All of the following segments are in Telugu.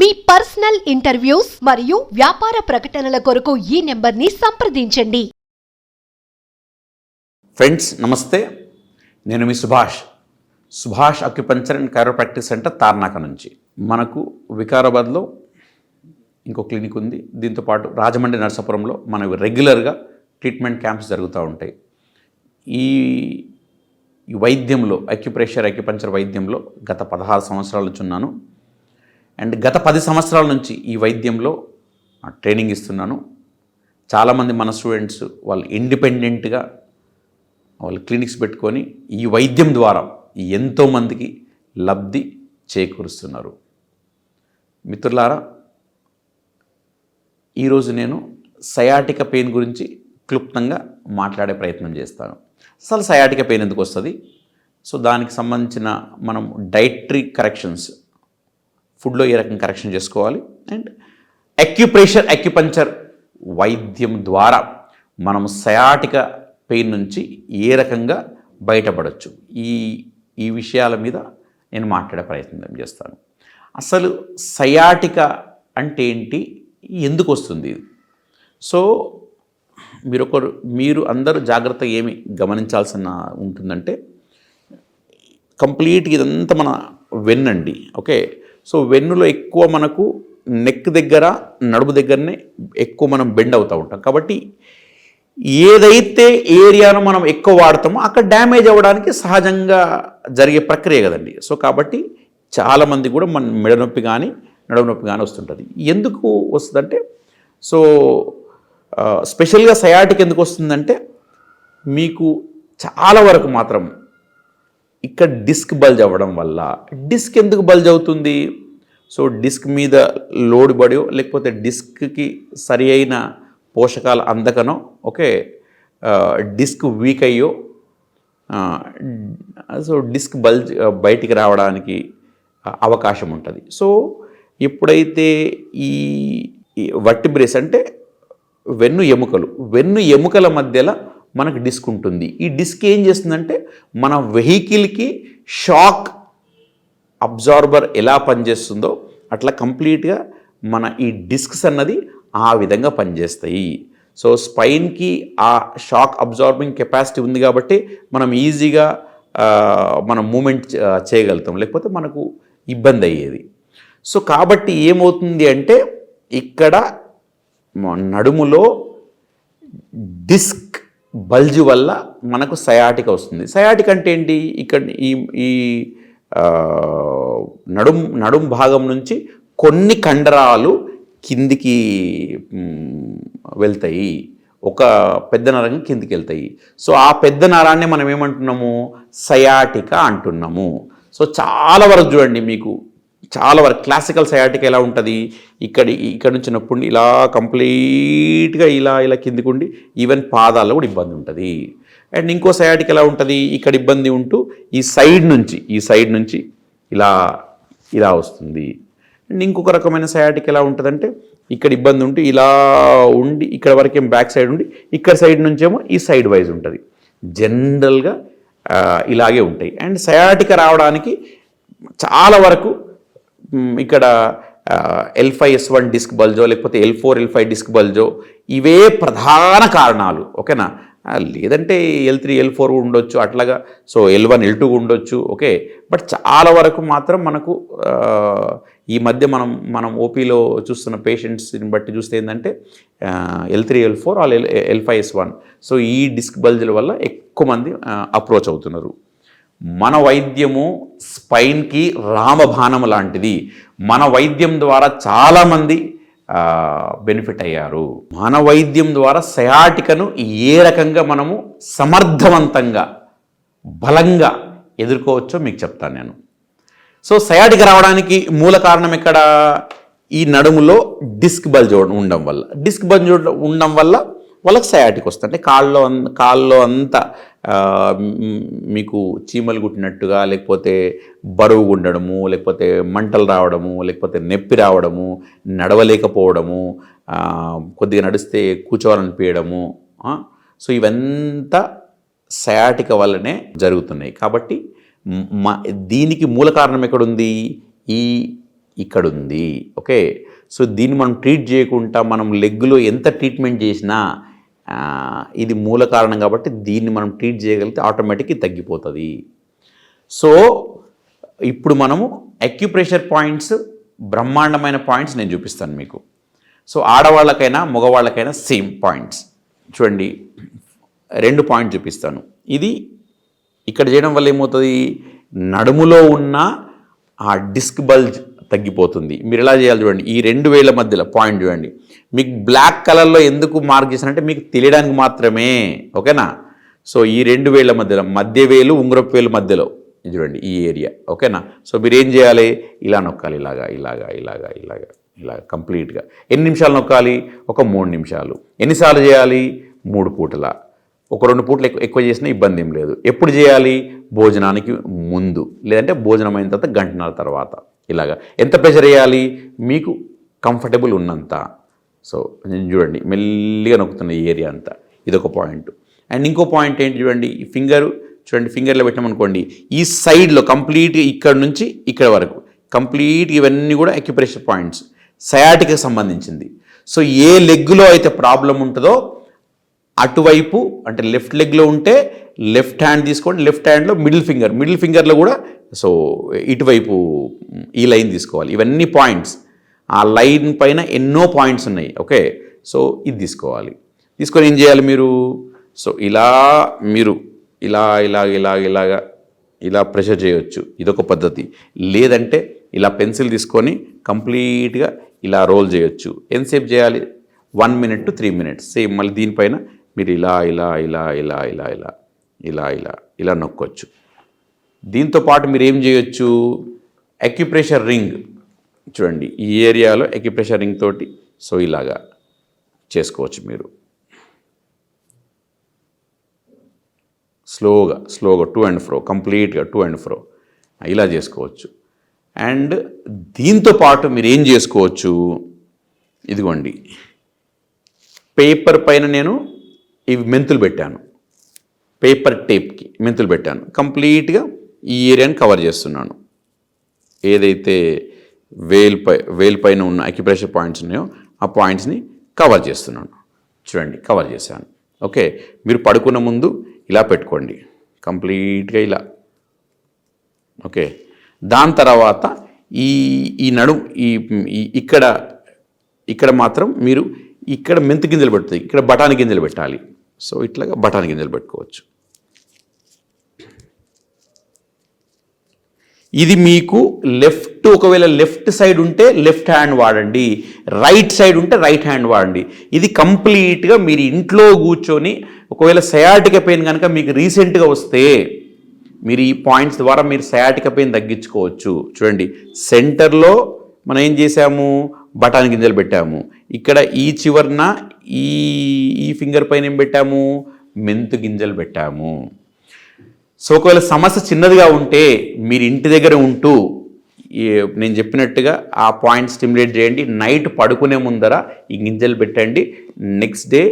మీ పర్సనల్ ఇంటర్వ్యూస్ మరియు వ్యాపార ప్రకటనల కొరకు ఈ నెంబర్ని సంప్రదించండి. ఫ్రెండ్స్ నమస్తే. నేను మీ Subhash. Subhash acupuncture and chiropractic centre Tarnaka నుంచి. మనకు వికారాబాద్లో ఇంకో క్లినిక్ ఉంది. దీంతోపాటు రాజమండ్రి నరసాపురంలో మనకు రెగ్యులర్గా ట్రీట్మెంట్ క్యాంప్స్ జరుగుతూ ఉంటాయి. ఈ ఈ వైద్యంలో అక్యుప్రెషర్ అక్యుపంచర్ వైద్యంలో గత పదహారు సంవత్సరాల నుంచి ఉన్నాను. అండ్ గత పది సంవత్సరాల నుంచి ఈ వైద్యంలో ట్రైనింగ్ ఇస్తున్నాను. చాలామంది మన స్టూడెంట్స్ వాళ్ళు ఇండిపెండెంట్గా వాళ్ళు క్లినిక్స్ పెట్టుకొని ఈ వైద్యం ద్వారా ఎంతోమందికి లబ్ధి చేకూరుస్తున్నారు. మిత్రులారా ఈరోజు నేను సయాటిక పెయిన్ గురించి క్లుప్తంగా మాట్లాడే ప్రయత్నం చేస్తాను. అసలు సయాటిక పెయిన్ ఎందుకు వస్తుంది? సో దానికి సంబంధించిన మనం డైటరీ కరెక్షన్స్ ఫుడ్లో ఏ రకం కరెక్షన్ చేసుకోవాలి? అండ్ అక్యుప్రెషర్ అక్యుపంచర్ వైద్యం ద్వారా మనం సయాటిక పెయిన్ నుంచి ఏ రకంగా బయటపడవచ్చు ఈ ఈ విషయాల మీద నేను మాట్లాడే ప్రయత్నం చేస్తాను. అసలు సయాటిక అంటే ఏంటి? ఎందుకు వస్తుంది? ఇది సో మీరు ఒకరు మీరు అందరూ జాగ్రత్త ఏమి గమనించాల్సిన ఉంటుందంటే కంప్లీట్ ఇదంతా మన వెన్నండి ఓకే? సో వెన్నులో ఎక్కువ మనకు నెక్ దగ్గర నడుము దగ్గరనే ఎక్కువ మనం బెండ్ అవుతూ ఉంటాం. కాబట్టి ఏదైతే ఏరియాను మనం ఎక్కువ వాడతామో అక్కడ డ్యామేజ్ అవ్వడానికి సహజంగా జరిగే ప్రక్రియ కదండి. సో కాబట్టి చాలామంది కూడా మన మెడ నొప్పి కానీ నడుము నొప్పి కానీ వస్తుంటుంది. ఎందుకు వస్తుందంటే సో స్పెషల్గా సయాటిక్ ఎందుకు వస్తుందంటే మీకు చాలా వరకు మాత్రం ఇక్కడ డిస్క్ బల్జ్ అవ్వడం వల్ల డిస్క్ ఎందుకు బల్జ్ అవుతుంది? సో డిస్క్ మీద లోడ్ పడో లేకపోతే డిస్క్కి సరి అయిన పోషకాలు అందకనో ఓకే డిస్క్ వీక్ అయ్యో సో డిస్క్ బల్జ్ బయటికి రావడానికి అవకాశం ఉంటుంది. సో ఎప్పుడైతే ఈ ఈ వట్టిబ్రేస్ అంటే వెన్ను ఎముకలు వెన్ను ఎముకల మధ్యలో మనకు డిస్క్ ఉంటుంది. ఈ డిస్క్ ఏం చేస్తుందంటే మన వెహికల్కి షాక్ అబ్జార్బర్ ఎలా పనిచేస్తుందో అట్లా కంప్లీట్గా మన ఈ డిస్క్స్ అన్నది ఆ విధంగా పనిచేస్తాయి. సో స్పైన్కి ఆ షాక్ అబ్జార్బింగ్ కెపాసిటీ ఉంది కాబట్టి మనం ఈజీగా మనం మూమెంట్ చేయగలుగుతాం. లేకపోతే మనకు ఇబ్బంది అయ్యేది. సో కాబట్టి ఏమవుతుంది అంటే ఇక్కడ నడుములో డిస్క్ బల్జ్ వల్ల మనకు సయాటిక వస్తుంది. సయాటిక అంటే ఏంటి? ఇక్కడ ఈ ఈ నడుం నడుం భాగం నుంచి కొన్ని కండరాలు కిందికి వెళ్తాయి. ఒక పెద్ద నరం కిందికి వెళ్తాయి. సో ఆ పెద్ద నరాన్ని మనం ఏమంటున్నాము? సయాటిక అంటున్నాము. సో చాలా వరకు చూడండి మీకు చాలా వరకు క్లాసికల్ సయాటిక్ ఎలా ఉంటుంది? ఇక్కడ ఇక్కడ నుంచి నొప్పి ఇలా కంప్లీట్గా ఇలా ఇలా కిందికి ఉండి ఈవెన్ పాదాల్లో కూడా ఇబ్బంది ఉంటుంది. అండ్ ఇంకో సయాటిక్ ఎలా ఉంటుంది? ఇక్కడ ఇబ్బంది ఉంటూ ఈ సైడ్ నుంచి ఈ సైడ్ నుంచి ఇలా ఇలా వస్తుంది. అండ్ ఇంకొక రకమైన సయాటిక్ ఎలా ఉంటుందంటే ఇక్కడ ఇబ్బంది ఉంటూ ఇలా ఉండి ఇక్కడ వరకేం బ్యాక్ సైడ్ ఉండి ఇక్కడ సైడ్ నుంచేమో ఈ సైడ్ వైజ్ ఉంటుంది. జనరల్గా ఇలాగే ఉంటాయి. అండ్ సయాటిక రావడానికి చాలా వరకు ఇక్కడ L five S one disc బల్జో లేకపోతే L four L five disc బల్జో ఇవే ప్రధాన కారణాలు ఓకేనా? లేదంటే ఎల్ త్రీ ఎల్ ఫోర్ ఉండొచ్చు అట్లాగా so L one L two ఉండొచ్చు ఓకే? బట్ చాలా వరకు మాత్రం మనకు ఈ మధ్య మనం మనం ఓపీలో చూస్తున్న పేషెంట్స్ని బట్టి చూస్తే ఏంటంటే L three L four all L L five S one so ఈ డిస్క్ బల్జుల వల్ల ఎక్కువ మంది అప్రోచ్ అవుతున్నారు. మన వైద్యము స్పైన్కి రామబాణం లాంటిది. మన వైద్యం ద్వారా చాలామంది బెనిఫిట్ అయ్యారు. మన వైద్యం ద్వారా సయాటికను ఏ రకంగా మనము సమర్థవంతంగా బలంగా ఎదుర్కోవచ్చో మీకు చెప్తాను నేను. సో సయాటిక రావడానికి మూల కారణం ఇక్కడ ఈ నడుములో డిస్క్ బల్జ్ ఉండడం వల్ల. డిస్క్ బల్జ్ ఉండడం వల్ల వాళ్ళకి సయాటిక్ వస్తుంది. అంటే కాళ్ళలో కాళ్ళలో అంతా మీకు చీమలు కుట్టినట్టుగా లేకపోతే బరువు ఉండడము లేకపోతే మంటలు రావడము లేకపోతే నొప్పి రావడము నడవలేకపోవడము కొద్దిగా నడిస్తే కూర్చోవాలనిపించడము సో ఇవంతా సయాటిక వల్లనే జరుగుతున్నాయి. కాబట్టి మా దీనికి మూల కారణం ఎక్కడుంది? ఈ ఇక్కడ ఉంది ఓకే? సో దీన్ని మనం ట్రీట్ చేయకుండా మనం లెగ్లో ఎంత ట్రీట్మెంట్ చేసినా ఇది మూల కారణం కాబట్టి దీన్ని మనం ట్రీట్ చేయగలిగితే ఆటోమేటిక్గా తగ్గిపోతుంది. సో ఇప్పుడు మనము అక్యుప్రెషర్ పాయింట్స్ బ్రహ్మాండమైన పాయింట్స్ నేను చూపిస్తాను మీకు. సో ఆడవాళ్ళకైనా మగవాళ్ళకైనా సేమ్ పాయింట్స్ చూడండి రెండు పాయింట్స్ చూపిస్తాను. ఇది ఇక్కడ చేయడం వల్ల ఏమవుతుంది? నడుములో ఉన్న ఆ డిస్క్ బల్జ్ తగ్గిపోతుంది. మీరు ఎలా చేయాలి చూడండి. ఈ రెండు వేల మధ్యలో పాయింట్ చూడండి. మీకు బ్లాక్ కలర్లో ఎందుకు మార్క్ చేశానంటే మీకు తెలియడానికి మాత్రమే. ఓకేనా? సో ఈ రెండు వేల మధ్యలో మధ్య వేలు ఉంగరపు వేలు మధ్యలో. చూడండి ఈ ఏరియా ఓకేనా? సో మీరు ఏం చేయాలి? ఇలా నొక్కాలి ఇలాగా ఇలాగా ఇలాగా ఇలాగా ఇలా కంప్లీట్గా ఎన్ని నిమిషాలు నొక్కాలి? ఒక మూడు నిమిషాలు. ఎన్నిసార్లు చేయాలి? మూడు పూటల. ఒక రెండు పూటలు ఎక్కువ ఎక్కువ చేసినా ఇబ్బంది ఏం లేదు. ఎప్పుడు చేయాలి? భోజనానికి ముందు. లేదంటే భోజనం అయిన తర్వాత గంటన్నర తర్వాత. ఇలాగా. ఎంత ప్రెషర్ వేయాలి? మీకు కంఫర్టబుల్ ఉన్నంత. సో నేను చూడండి మెల్లిగా నొక్కుతున్న ఈ ఏరియా అంతా. ఇదొక పాయింట్ అండ్ ఇంకో పాయింట్ ఏంటి చూడండి? ఈ ఫింగర్ చూడండి ఫింగర్లో పెట్టామనుకోండి ఈ సైడ్లో కంప్లీట్గా ఇక్కడ నుంచి ఇక్కడ వరకు కంప్లీట్ ఇవన్నీ కూడా అక్యుప్రెషర్ పాయింట్స్ సయాటికి సంబంధించింది. సో ఏ లెగ్లో అయితే ప్రాబ్లం ఉంటుందో అటువైపు అంటే లెఫ్ట్ లెగ్లో ఉంటే లెఫ్ట్ హ్యాండ్ తీసుకోండి లెఫ్ట్ హ్యాండ్లో మిడిల్ ఫింగర్. మిడిల్ ఫింగర్లో కూడా సో ఇటువైపు ఈ లైన్ తీసుకోవాలి. ఇవన్నీ పాయింట్స్. ఆ లైన్ పైన ఎన్నో పాయింట్స్ ఉన్నాయి. ఓకే? సో ఇది తీసుకోవాలి. తీసుకొని ఏం చేయాలి మీరు? సో ఇలా మీరు ఇలా ఇలా ఇలా ఇలాగా ఇలా ప్రెషర్ చేయొచ్చు. ఇదొక పద్ధతి. లేదంటే ఇలా పెన్సిల్ తీసుకొని కంప్లీట్గా ఇలా రోల్ చేయొచ్చు. ఎంతసేపు చేయాలి? One minute to three minutes. Same మళ్ళీ దీనిపైన మీరు ఇలా ఇలా ఇలా ఇలా ఇలా ఇలా ఇలా ఇలా ఇలా నొక్కొచ్చు. దీంతో పాటు మీరు ఏం చేయొచ్చు? ఎక్యుప్రెషర్ రింగ్ చూడండి ఈ ఏరియాలో ఎక్యుప్రెషర్ రింగ్ తోటి సో ఇలాగా చేసుకోవచ్చు మీరు. స్లోగా స్లోగా టూ అండ్ ఫ్రో కంప్లీట్గా టూ అండ్ ఫ్రో ఇలా చేసుకోవచ్చు. అండ్ దీంతో పాటు మీరు ఏం చేసుకోవచ్చు? ఇదిగోండి. పేపర్ పైన నేను ఇవి మెంతులు పెట్టాను. పేపర్ టేప్కి మెంతులు పెట్టాను. కంప్లీట్గా ఈ ఏరియాని కవర్ చేస్తున్నాను. ఏదైతే వేల్ పై వేల్ పైన ఉన్న అక్యుప్రెషర్ పాయింట్స్ ఉన్నాయో ఆ పాయింట్స్ని కవర్ చేస్తున్నాను. చూడండి కవర్ చేశాను. ఓకే మీరు పడుకున్న ముందు ఇలా పెట్టుకోండి. కంప్లీట్గా ఇలా. ఓకే దాని తర్వాత ఈ ఈ నడు ఈ ఈ- ఇక్కడ ఇక్కడ మాత్రం మీరు ఇక్కడ మెంతు గింజలు పెడుతుంది ఇక్కడ బఠానీ గింజలు పెట్టాలి. సో ఇట్లాగా బఠానీ గింజలు పెట్టుకోవచ్చు. ఇది మీకు లెఫ్ట్ ఒకవేళ లెఫ్ట్ సైడ్ ఉంటే లెఫ్ట్ హ్యాండ్ వాడండి రైట్ సైడ్ ఉంటే రైట్ హ్యాండ్ వాడండి. ఇది కంప్లీట్గా మీరు ఇంట్లో కూర్చొని ఒకవేళ సయాటిక పెయిన్ కనుక మీకు రీసెంట్గా వస్తే మీరు ఈ పాయింట్స్ ద్వారా మీరు సయాటిక పెయిన్ తగ్గించుకోవచ్చు. చూడండి సెంటర్లో మనం ఏం చేసాము బఠాని గింజలు పెట్టాము. ఇక్కడ ఈ చివరన ఈ ఈ ఫింగర్ పైన ఏం పెట్టాము? మెంతు గింజలు పెట్టాము. సో ఒకవేళ సమస్య చిన్నదిగా ఉంటే మీరు ఇంటి దగ్గర ఉంటూ నేను చెప్పినట్టుగా ఆ పాయింట్ స్టిమ్యులేట్ చేయండి. నైట్ పడుకునే ముందర ఈ గింజలు పెట్టండి. నెక్స్ట్ డే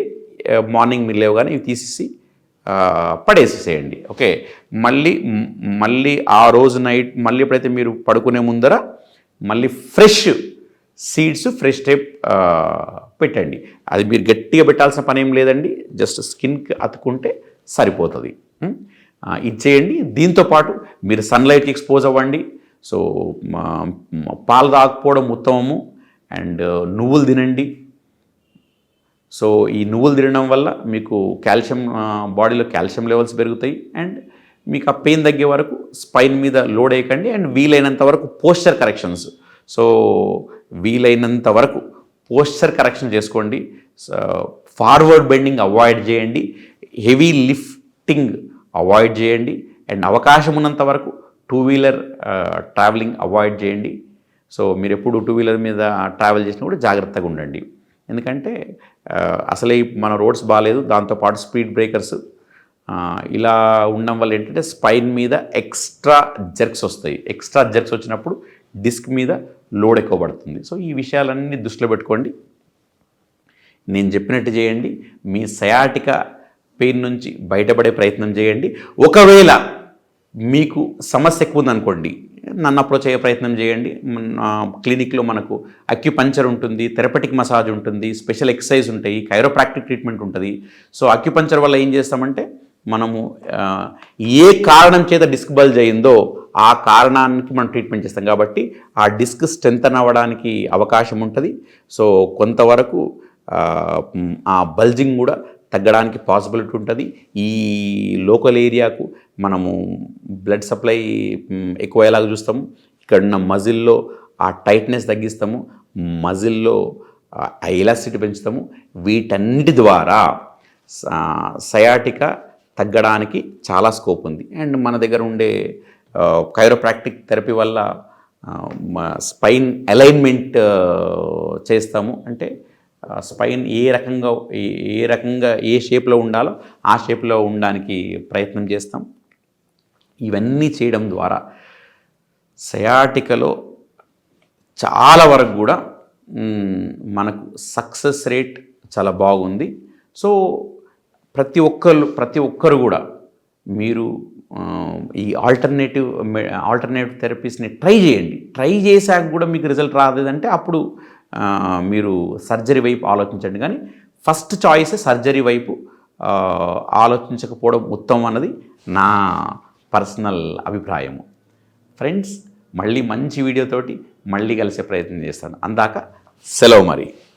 మార్నింగ్ మీరు లేవగానే ఇవి తీసేసి పడేసేసేయండి. ఓకే? మళ్ళీ మళ్ళీ ఆ రోజు నైట్ మళ్ళీ ఎప్పుడైతే మీరు పడుకునే ముందర మళ్ళీ ఫ్రెష్ సీడ్స్ ఫ్రెష్ టైప్ పెట్టండి. అది మీరు గట్టిగా పెట్టాల్సిన పని ఏం లేదండి. జస్ట్ స్కిన్కి అతుకుంటే సరిపోతుంది. ఇది చేయండి. దీంతో పాటు మీరు సన్లైట్కి ఎక్స్పోజ్ అవ్వండి. సో మా- పాలు తాగకపోవడం ఉత్తమము. అండ్ నువ్వులు తినండి. సో ఈ నువ్వులు తినడం వల్ల మీకు కాల్షియం బాడీలో కాల్షియం లెవెల్స్ పెరుగుతాయి. అండ్ మీకు ఆ పెయిన్ తగ్గే వరకు స్పైన్ మీద లోడ్ వేయకండి. అండ్ వీలైనంత వరకు పోస్చర్ కరెక్షన్స్. సో వీలైనంత వరకు పోస్చర్ కరెక్షన్ చేసుకోండి. ఫార్వర్డ్ బెండింగ్ అవాయిడ్ చేయండి. హెవీ లిఫ్టింగ్ అవాయిడ్ చేయండి. అండ్ అవకాశం ఉన్నంత వరకు టూ వీలర్ ట్రావెలింగ్ అవాయిడ్ చేయండి. సో మీరు ఎప్పుడు టూ వీలర్ మీద ట్రావెల్ చేసినా కూడా జాగ్రత్తగా ఉండండి. ఎందుకంటే అసలే మన రోడ్స్ బాగాలేదు దాంతోపాటు స్పీడ్ బ్రేకర్స్ ఇలా ఉండడం వల్ల ఏంటంటే స్పైన్ మీద ఎక్స్ట్రా జర్క్స్ వస్తాయి. ఎక్స్ట్రా జర్క్స్ వచ్చినప్పుడు డిస్క్ మీద లోడ్ ఎక్కువ పడుతుంది. సో ఈ విషయాలన్నీ దృష్టిలో పెట్టుకోండి. నేను చెప్పినట్టు చేయండి. మీ సయాటిక పెయిన్ నుంచి బయటపడే ప్రయత్నం చేయండి. ఒకవేళ మీకు సమస్య ఎక్కువ ఉందనుకోండి నన్ను అప్రోచ్ అయ్యే ప్రయత్నం చేయండి. క్లినిక్లో మనకు అక్యుపంచర్ ఉంటుంది థెరపటిక్ మసాజ్ ఉంటుంది స్పెషల్ ఎక్సర్సైజ్ ఉంటాయి కైరోప్రాక్టిక్ ట్రీట్మెంట్ ఉంటుంది. సో అక్యుపంచర్ వల్ల ఏం చేస్తామంటే మనము ఏ కారణం చేత డిస్క్ బల్జ్ అయిందో ఆ కారణానికి మనం ట్రీట్మెంట్ చేస్తాం. కాబట్టి ఆ డిస్క్ స్ట్రెంతన్ అవ్వడానికి అవకాశం ఉంటుంది. సో కొంతవరకు ఆ, బల్జింగ్ కూడా తగ్గడానికి పాసిబిలిటీ ఉంటుంది. ఈ లోకల్ ఏరియాకు మనము బ్లడ్ సప్లై ఎక్కువ అయ్యేలాగా చూస్తాము. ఇక్కడ ఉన్న మజిల్లో ఆ టైట్నెస్ తగ్గిస్తాము. మజిల్లో ఐలాసిటీ ఎలాసిటీ పెంచుతాము. వీటన్నిటి ద్వారా సయాటిక తగ్గడానికి చాలా స్కోప్ ఉంది. అండ్ మన దగ్గర ఉండే కైరోప్రాక్టిక్ థెరపీ వల్ల స్పైన్ అలైన్మెంట్ చేస్తాము. అంటే స్పైన్ ఏ రకంగా ఏ- రకంగా ఏ షేప్లో ఉండాలో ఆ షేప్లో ఉండడానికి ప్రయత్నం చేస్తాం. ఇవన్నీ చేయడం ద్వారా సయాటికలో చాలా వరకు కూడా మనకు సక్సెస్ రేట్ చాలా బాగుంది. సో ప్రతి ఒక్కరు ప్రతి ఒక్కరు కూడా మీరు ఈ ఆల్టర్నేటివ్ ఆల్టర్నేటివ్ థెరపీస్ని ట్రై చేయండి. ట్రై చేశాక కూడా మీకు రిజల్ట్ రాలేదంటే అప్పుడు మీరు సర్జరీ వైపు ఆలోచించండి. కానీ ఫస్ట్ చాయిస్ సర్జరీ వైపు ఆలోచించకపోవడం ఉత్తమం అన్నది నా పర్సనల్ అభిప్రాయము. ఫ్రెండ్స్ మళ్ళీ మంచి వీడియోతోటి మళ్ళీ కలిసే ప్రయత్నం చేస్తాను. అందాక సెలవు మరి.